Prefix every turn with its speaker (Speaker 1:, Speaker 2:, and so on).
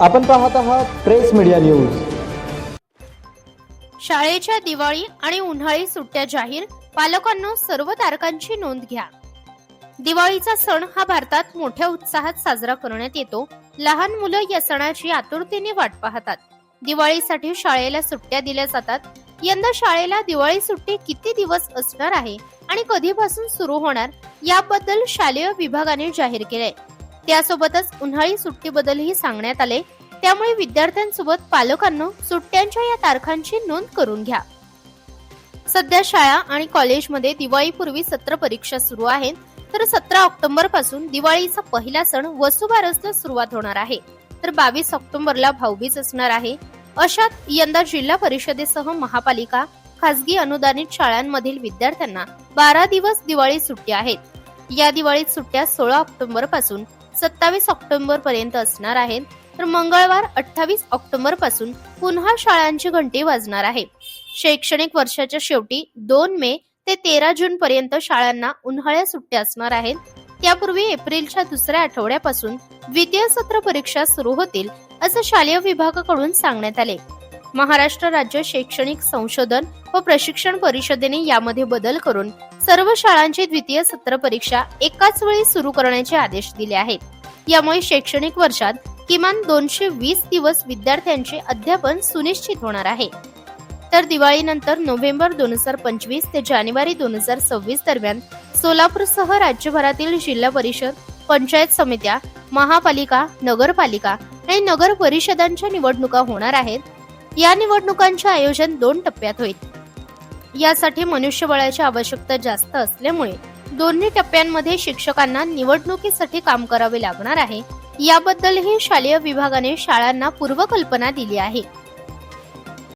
Speaker 1: आपण पाहत आहात प्रेस मीडिया न्यूज.
Speaker 2: शाळेच्या दिवाळी आणि उन्हाळी सुट्ट्या जाहीर पालकांनो सर्व तारखांची नोंद घ्या. दिवाळीचा सण हा भारतात मोठ्या उत्साहात साजरा करण्यात येतो. लहान मुलं या सणाची आतुरतेने वाट पाहतात. दिवाळीसाठी शाळेला सुट्ट्या दिल्या जातात. यंदा शाळेला दिवाळी सुट्टी किती दिवस असणार आहे आणि कधीपासून सुरू होणार याबद्दल शालेय विभागाने जाहीर केले त्यासोबतच उन्हाळी सुट्टीबद्दलही सांगण्यात आले. त्यामुळे विद्यार्थ्यांसोबत पालकांना सुट्ट्यांच्या या तारखांची नोंद करून घ्या. सध्या शाळा आणि कॉलेजमध्ये दिवाळीपूर्वी सत्र परीक्षा सुरू आहेत. तर सतरा ऑक्टोबरपासून दिवाळीचा पहिला सण वसुबारसला सुरुवात होणार आहे. तर बावीस ऑक्टोबरला भाऊबीज असणार आहे. अशात यंदा जिल्हा परिषदेसह महापालिका खासगी अनुदानित शाळांमधील विद्यार्थ्यांना बारा दिवस दिवाळी सुट्ट्या आहेत. या दिवाळीत सुट्ट्या सोळा ऑक्टोबरपासून सत्तावीस ऑक्टोबर पर्यंत असणार आहेत. तर मंगळवार अठ्ठावीस ऑक्टोबरपासून पुन्हा शाळांची घंटी वाजणार आहे. शैक्षणिक वर्षाच्या शेवटी दोन मे ते तेरा जून पर्यंत शाळांना उन्हाळ्या सुट्ट्या असणार आहेत. त्यापूर्वी एप्रिलच्या दुसऱ्या आठवड्यापासून द्वितीय सत्र परीक्षा सुरू होतील असं शालेय विभागाकडून सांगण्यात आले. महाराष्ट्र राज्य शैक्षणिक संशोधन व प्रशिक्षण परिषदेने यामध्ये बदल करून सर्व शाळांची द्वितीय सत्र परीक्षा एकाच वेळी सुरू करण्याचे आदेश दिले आहेत. यामुळे शैक्षणिक वर्षात किमान दोनशे वीस दिवस विद्यार्थ्यांचे अध्यापन सुनिश्चित होणार आहे. तर दिवाळीनंतर नोव्हेंबर दोन हजार पंचवीस ते जानेवारी दोन हजार सव्वीस दरम्यान सोलापूरसह राज्यभरातील जिल्हा परिषद पंचायत समित्या महापालिका नगरपालिका आणि नगर परिषदांच्या निवडणुका होणार आहेत. या निवडणुकांचे आयोजन दोन टप्प्यात होईल. यासाठी मनुष्यबळाची आवश्यकता जास्त असल्यामुळे दोन्ही टप्प्यांमध्ये शिक्षकांना निवडणुकीसाठी काम करावे लागणार आहे. याबद्दलही शालेय विभागाने शाळांना पूर्वकल्पना दिली आहे.